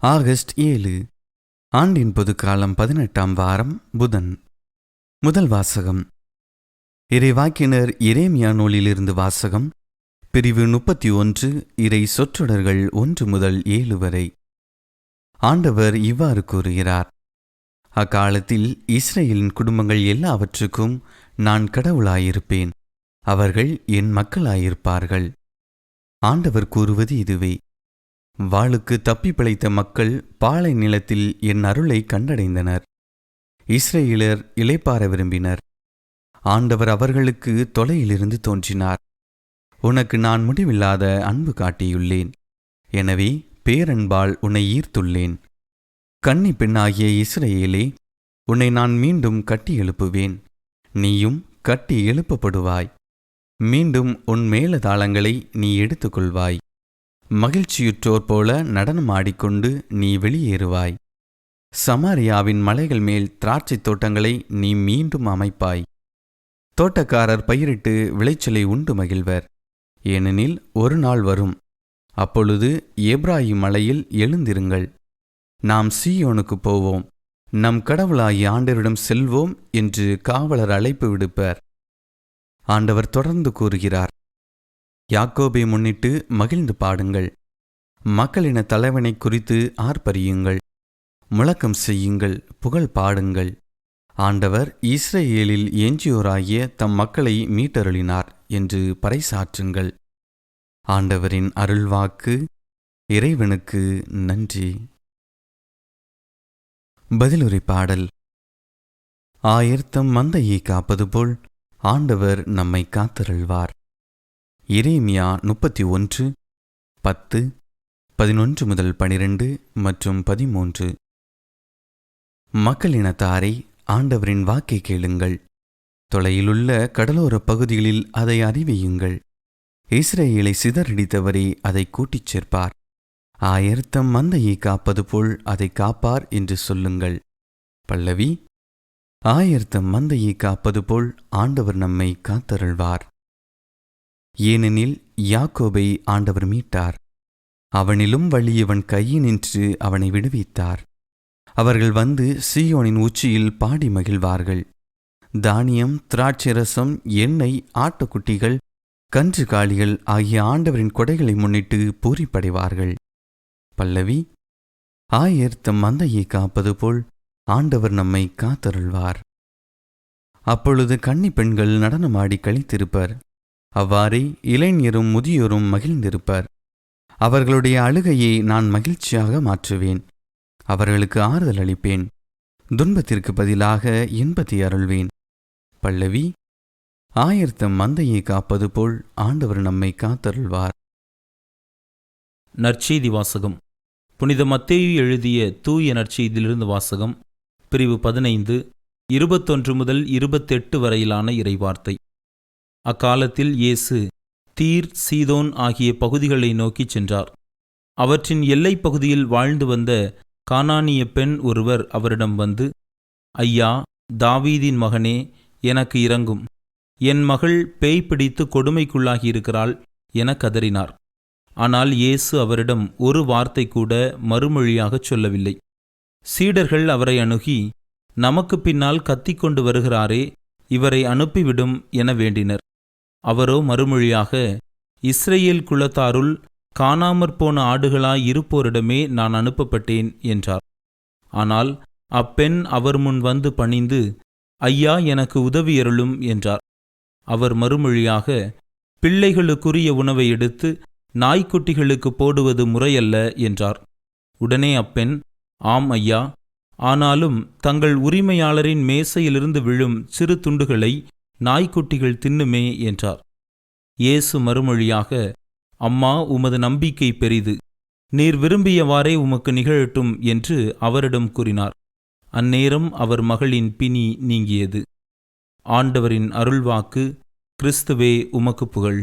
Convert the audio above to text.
August ஏழு ஆண்டின் பொதுக்காலம் பதினெட்டாம் வாரம் புதன். முதல் வாசகம். இறைவாக்கினர் இரேமியா நூலிலிருந்து வாசகம் பிரிவு முப்பத்தி ஒன்று இறை சொற்றொடர்கள் ஒன்று முதல் ஏழு வரை. ஆண்டவர் இவ்வாறு கூறுகிறார் அக்காலத்தில் இஸ்ரேலின் குடும்பங்கள் எல்லாவற்றுக்கும் நான் கடவுளாயிருப்பேன் அவர்கள் என் மக்களாயிருப்பார்கள். ஆண்டவர் கூறுவது இதுவே வாளுக்கு தப்பி பிழைத்த மக்கள் பாலை நிலத்தில் என் அருளை கண்டடைந்தனர். இஸ்ரேலர் இளைப்பார விரும்பினர். ஆண்டவர் அவர்களுக்கு தொலையிலிருந்து தோன்றினார். உனக்கு நான் முடிவில்லாத அன்பு காட்டியுள்ளேன். எனவே பேரன்பால் உன்னை ஈர்த்துள்ளேன். கன்னி பெண்ணாகிய இஸ்ரேலே உன்னை நான் மீண்டும் கட்டி எழுப்புவேன். நீயும் கட்டி எழுப்பப்படுவாய். மீண்டும் உன் மேலதாளங்களை நீ எடுத்துக்கொள்வாய். மகிழ்ச்சியுற்றோர் போல நடனம் ஆடிக்கொண்டு நீ வெளியேறுவாய். சமாரியாவின் மலைகள் மேல் திராட்சைத் தோட்டங்களை நீ மீண்டும் அமைப்பாய். தோட்டக்காரர் பயிரிட்டு விளைச்சலை உண்டு மகிழ்வர். ஏனெனில் ஒரு நாள் வரும். அப்பொழுது ஏப்ராயிம் மலையில் எழுந்திருங்கள். நாம் சீயோனுக்கு போவோம். நம் கடவுளாகிய ஆண்டவரிடம் செல்வோம் என்று காவலர் அழைப்பு விடுப்பர். ஆண்டவர் தொடர்ந்து கூறுகிறார். யாக்கோபை முன்னிட்டு மகிழ்ந்து பாடுங்கள். மக்களின தலைவனை குறித்து ஆர்ப்பரியுங்கள். முழக்கம் செய்யுங்கள் புகழ் பாடுங்கள். ஆண்டவர் இஸ்ரேலில் எஞ்சியோராகிய தம் மக்களை மீட்டருளினார் என்று பறைசாற்றுங்கள். ஆண்டவரின் அருள்வாக்கு இறைவனுக்கு நன்றி. பதிலுரை பாடல். ஆயிரத்தம் மந்தையை காப்பது போல் ஆண்டவர் நம்மை காத்தருள்வார். இரேமியா முப்பத்தி ஒன்று பத்து பதினொன்று முதல் பனிரெண்டு மற்றும் பதிமூன்று. மக்களினத்தாரை ஆண்டவரின் வாக்கை கேளுங்கள். தொலையிலுள்ள கடலோரப் பகுதிகளில் அதை அறிவியுங்கள். இஸ்ரேலை சிதறடித்தவரே அதை கூட்டிச் சேர்ப்பார். ஆயிரத்தம் மந்தையை காப்பது போல் அதை காப்பார் என்று சொல்லுங்கள். பல்லவி ஆயிரத்தம் மந்தையை காப்பது போல் ஆண்டவர் நம்மை காத்தருள்வார். ஏனெனில் யாக்கோபை ஆண்டவர் மீட்டார். அவனிலும் வழியவன் நின்று அவனை விடுவித்தார். அவர்கள் வந்து சீயோனின் உச்சியில் பாடி மகிழ்வார்கள். தானியம் திராட்சரசம் எண்ணெய் ஆட்டுக்குட்டிகள் கன்று காளிகள் ஆகிய ஆண்டவரின் கொடைகளை முன்னிட்டு பூரிப்படைவார்கள். பல்லவி ஆயர்த்தம் மந்தையை காப்பது போல் ஆண்டவர் நம்மை காத்தருள்வார். அப்பொழுது கன்னி பெண்கள் நடனமாடி கழித்திருப்பர் அவ்வாறே இளைஞரும் முதியோரும் மகிழ்ந்திருப்பர். அவர்களுடைய அழுகையை நான் மகிழ்ச்சியாக மாற்றுவேன். அவர்களுக்கு ஆறுதல் அளிப்பேன். துன்பத்திற்கு பதிலாக இன்பத்தை அருள்வேன். பல்லவி ஆயிரத்தம் மந்தையை காப்பது போல் ஆண்டவர் நம்மை காத்தருள்வார். நற்செய்தி வாசகம். புனித மத்தேயு எழுதிய தூய நற்செய்தியிலிருந்து வாசகம் பிரிவு பதினைந்து இருபத்தொன்று முதல் இருபத்தெட்டு வரையிலான இறைவார்த்தை. அக்காலத்தில் இயேசு தீர் சீதோன் ஆகிய பகுதிகளை நோக்கிச் சென்றார். அவற்றின் எல்லைப் பகுதியில் வாழ்ந்து வந்த கானானிய பெண் ஒருவர் அவரிடம் வந்து ஐயா தாவீதின் மகனே எனக்கு இறங்கும் என் மகள் பேய் பிடித்து கொடுமைக்குள்ளாகியிருக்கிறாள் என கதறினார். ஆனால் இயேசு அவரிடம் ஒரு வார்த்தை கூட மறுமொழியாகச் சொல்லவில்லை. சீடர்கள் அவரை அணுகி நமக்கு பின்னால் கத்திக்கொண்டு வருகிறாரே இவரை அனுப்பிவிடும் என வேண்டினர். அவரோ மறுமொழியாக இஸ்ரேல் குலத்தாருள் காணாமற் போன ஆடுகளாய் இருப்போரிடமே நான் அனுப்பப்பட்டேன் என்றார். ஆனால் அப்பெண் அவர் முன் வந்து பணிந்து ஐயா எனக்கு உதவியருளும் என்றார். அவர் மறுமொழியாக பிள்ளைகளுக்குரிய உணவை எடுத்து நாய்க்குட்டிகளுக்கு போடுவது முறையல்ல என்றார். உடனே அப்பெண் ஆம் ஐயா. ஆனாலும் தங்கள் உரிமையாளரின் மேசையிலிருந்து விழும் சிறு துண்டுகளை நாய்க்குட்டிகள் தின்னுமே என்றார். இயேசு மறுமொழியாக அம்மா உமது நம்பிக்கை பெரிது. நீர் விரும்பியவாறே உமக்கு நிகழட்டும் என்று அவரிடம் கூறினார். அந்நேரம் அவர் மகளின் பிணி நீங்கியது. ஆண்டவரின் அருள்வாக்கு கிறிஸ்துவே உமக்கு புகழ்.